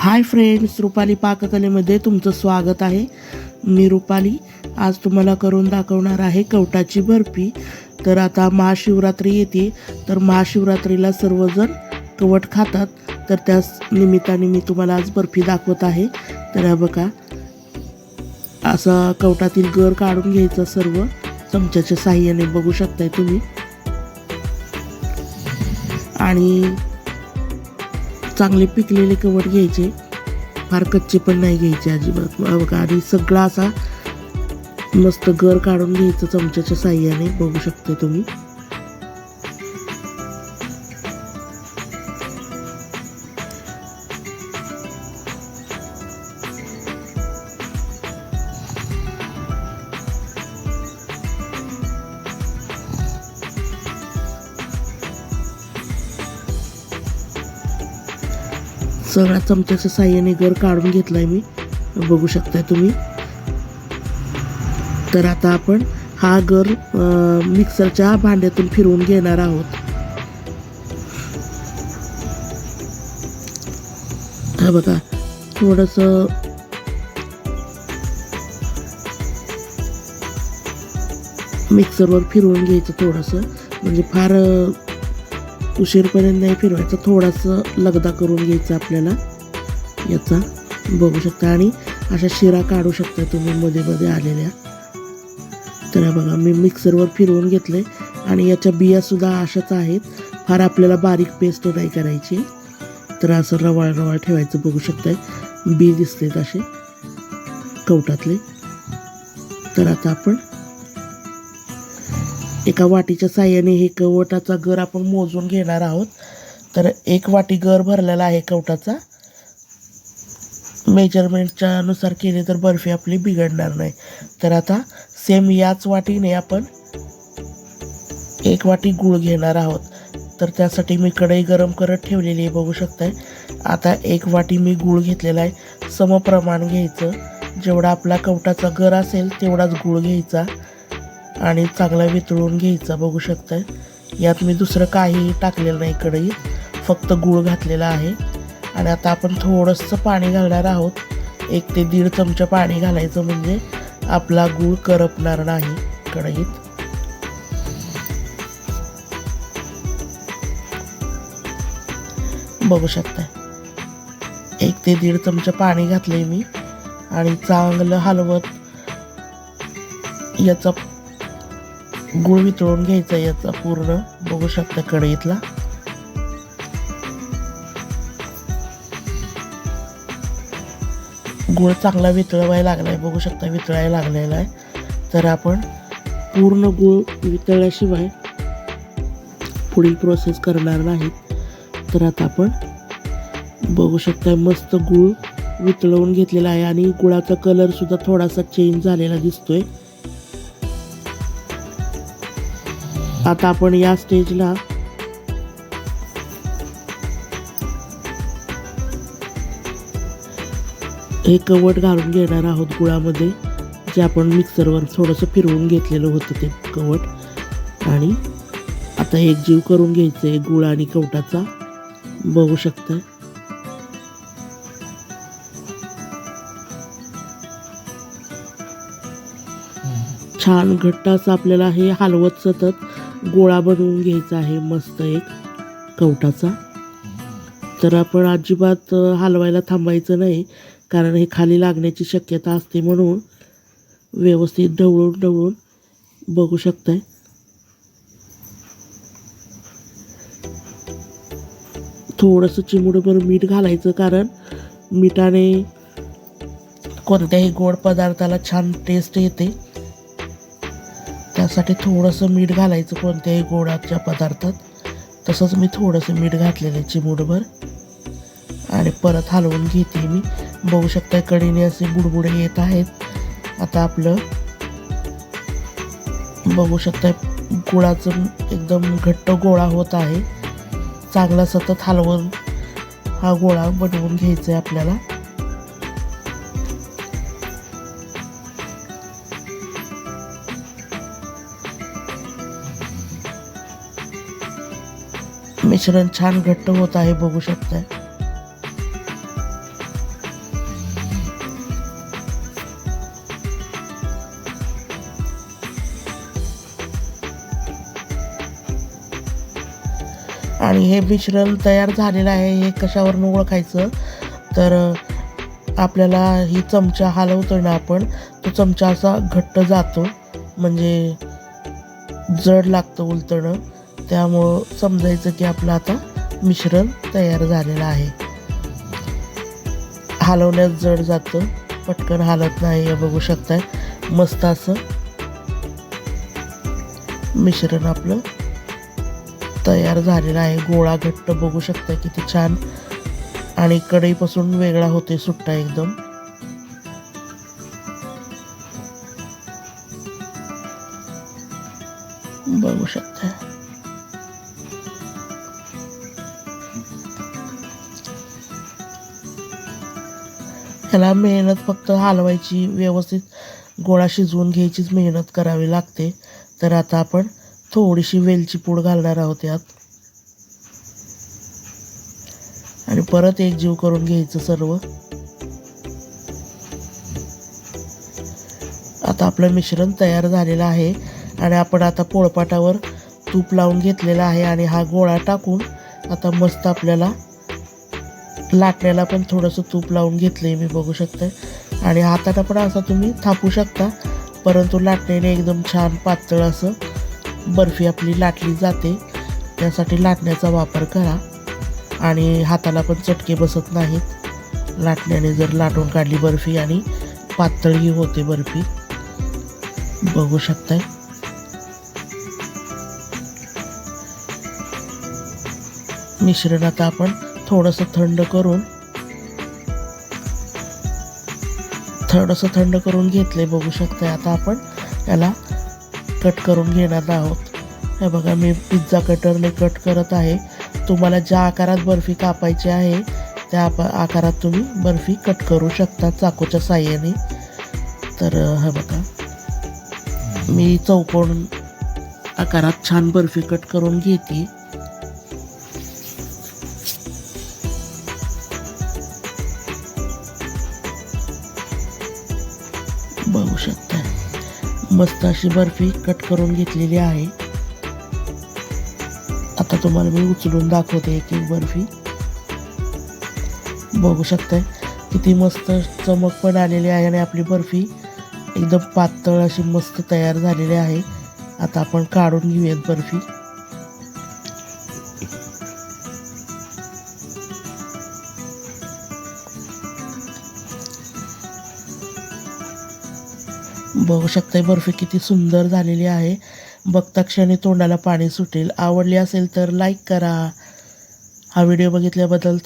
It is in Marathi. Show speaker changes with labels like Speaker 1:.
Speaker 1: हाय फ्रेंड्स रुपाली पाककलेमध्ये तुमचं स्वागत आहे. मी रुपाली. आज तुम्हाला करून दाखवणार आहे कवटाची बर्फी. तर आता महाशिवरात्री येते. तर महाशिवरात्रीला सर्वजण कवट खातात. तर त्याच निमित्ताने मी तुम्हाला आज बर्फी दाखवत आहे. तर हा बघा. असं कवटातील गर काढून घ्यायचा सर्व. चमच्याच्या साह्याने बघू शकताय तुम्ही. आणि चांगले पिकलेले कवट घ्यायचे. फार कच्चे पण नाही घ्यायचे अजिबात. बघा आणि सगळा असा मस्त गर काढून घ्यायचं चमच्याच्या साह्याने. बघू शकते तुम्ही. सगळा चमच्याच्या साह्याने गर काढून घेतलाय मी. बघू शकताय तुम्ही. तर आता आपण हा गर मिक्सरच्या भांड्यातून फिरवून घेणार आहोत. हा बघा थोडस मिक्सरवर फिरवून घ्यायचं थोडंसं. म्हणजे फार उशीरपर्यंत नाही फिरवायचं थोडासा लगदा करून घ्यायचा आपल्याला. याचा बघू शकता. आणि अशा शिरा काढू शकता तुम्ही मध्ये मध्ये आलेल्या. तर बघा मी मिक्सरवर फिरवून घेतले आणि याच्या बियासुद्धा अशाच आहेत. फार आपल्याला बारीक पेस्ट नाही करायची. तर असं रवाळ रवाळ ठेवायचं बघू शकताय. बी दिसलेत असे कवटातले. तर आता आपण एका वाटीच्या साह्याने हे कवटाचा गर आपण मोजून घेणार आहोत. तर एक वाटी गर भरलेला आहे कवटाचा मेजरमेंटच्या नुसार केले तर बर्फी आपली बिघडणार नाही. तर आता सेम याच वाटीने आपण एक वाटी गूळ घेणार आहोत. तर त्यासाठी मी कढई गरम करत ठेवलेली आहे बघू शकताय. आता एक वाटी मी गूळ घेतलेला आहे. समप्रमाण घ्यायचं. जेवढा आपला कवटाचा गर असेल तेवढाच गूळ घ्यायचा. आणि चांगला वितळून घ्यायचा बघू शकताय. यात मी दुसरं काही टाकलेलं नाही कढईत. फक्त गूळ घातलेला आहे. आणि आता आपण थोडंसं पाणी घालणार आहोत. एक ते दीड चमचा पाणी घालायचं म्हणजे आपला गूळ करपणार नाही कढईत. बघू शकता एक ते दीड चमचा पाणी घातले मी. आणि चांगलं हलवत याचा गुळ वितळून घ्यायचा याचा पूर्ण. बघू शकता कढईतला. गुळ चांगला वितळवायला लागलाय. बघू शकता वितळायला लागलेला आहे. तर आपण पूर्ण गुळ वितळल्याशिवाय पुढील प्रोसेस करणार नाहीत तर आता आपण बघू शकता मस्त गूळ वितळवून घेतलेला आहे आणि गुळाचा कलर सुद्धा थोडासा चेंज झालेला दिसतोय. आता आपण या स्टेजला हे कवट घालून घेणार आहोत गुळामध्ये जे आपण मिक्सरवर थोडंसं फिरवून घेतलेलं होतं ते कवट. आणि आता एक जीव करून घ्यायचं आहे गुळ आणि कवटाचा. बघू शकता छान घट्ट असं आपल्याला हे हलवत सतत. गोळा बनवून घ्यायचा आहे मस्त एक कवटाचा. तर आपण अजिबात हलवायला थांबायचं नाही कारण हे खाली लागण्याची शक्यता असते म्हणून व्यवस्थित ढवळून ढवळून बघू शकताय. थोडंसं चिमुडभर मीठ घालायचं कारण मिठाने कोणत्याही गोड पदार्थाला छान टेस्ट येते. त्यासाठी थोडंसं मीठ घालायचं कोणत्याही गोडाच्या पदार्थात. तसंच मी थोडंसं मीठ घातलेलं आहे चिमूटभर. आणि परत हलवून घेते मी. बघू शकता कडीने असे बुडबुडे येत आहेत. आता आपलं बघू शकता गुळाचं एकदम घट्ट गोळा होत आहे. चांगला सतत हलवून हा गोळा बनवून घ्यायचा आहे आपल्याला. मिश्रण छान घट्ट होत आहे बघू शकता आणि हे मिश्रण तयार झालेलं आहे हे कशावरून ओळखायचं? तर आपल्याला ही चमचा हलवतो ना आपण. तो चमचा असा घट्ट जातो म्हणजे जड लागतं उलतणं. त्यामुळं समजायचं की आपलं आता मिश्रण तयार झालेलं आहे. हलवण्यात जड जातं. पटकन हालत नाही हे बघू शकताय. मस्त असं मिश्रण आपलं तयार झालेलं आहे. गोळा घट्ट बघू शकता किती छान. आणि कढईपासून वेगळा होते सुट्टा एकदम. बघू शकता ह्याला मेहनत फक्त हलवायची व्यवस्थित गोळा शिजवून घ्यायचीच मेहनत करावी लागते. तर आता आपण थोडीशी वेलची पूड घालणार आहोत यात. आणि परत एक जीव करून घ्यायचं सर्व. आता आपलं मिश्रण तयार झालेलं आहे आणि आपण आता पोळपाटावर तूप लावून घेतलेलं आहे आणि हा गोळा टाकून आता मस्त आपल्याला लाटण्याला पण थोडंसं तूप लावून घेतलंय मी बघू शकते आणि हाताला पण असं तुम्ही थापू शकता परंतु लाटण्याने एकदम छान पातळ असं बर्फी आपली लाटली जाते. त्यासाठी लाटण्याचा वापर करा. आणि हाताला पण चटके बसत नाहीत. लाटण्याने जर लाटून काढली बर्फी आणि पातळही होते बर्फी बघू शकताय. मिश्रण आता आपण थोडंसं थंड करून थोडंसं थंड करून घेतले बघू शकताय. आता आपण याला कट करून घेणार आहोत. हे बघा मी पिझ्झा कटरने कट करत आहे. तुम्हाला ज्या आकारात बर्फी कापायची आहे त्या आप आकारात तुम्ही बर्फी कट करू शकता चाकूच्या साह्याने. तर हे बघा. मी चौकोन आकारात छान बर्फी कट करून घेते. बघू शकता मस्त अशी बर्फी कट करून घेतलेली आहे. आता तुम्हाला मी उचलून दाखवते एक एक बर्फी बघू शकताय किती मस्त चमक पण आलेली आहे आणि आपली बर्फी एकदम पातळ अशी मस्त तयार झालेली आहे. आता आपण काढून घेऊयात बर्फी बघू शकताय बर्फी किती सुंदर झालेली आहे. बघता क्षणी तोंडाला पाणी सुटेल. आवडली असेल तर लाईक करा. हा व्हिडिओ बघितल्याबद्दल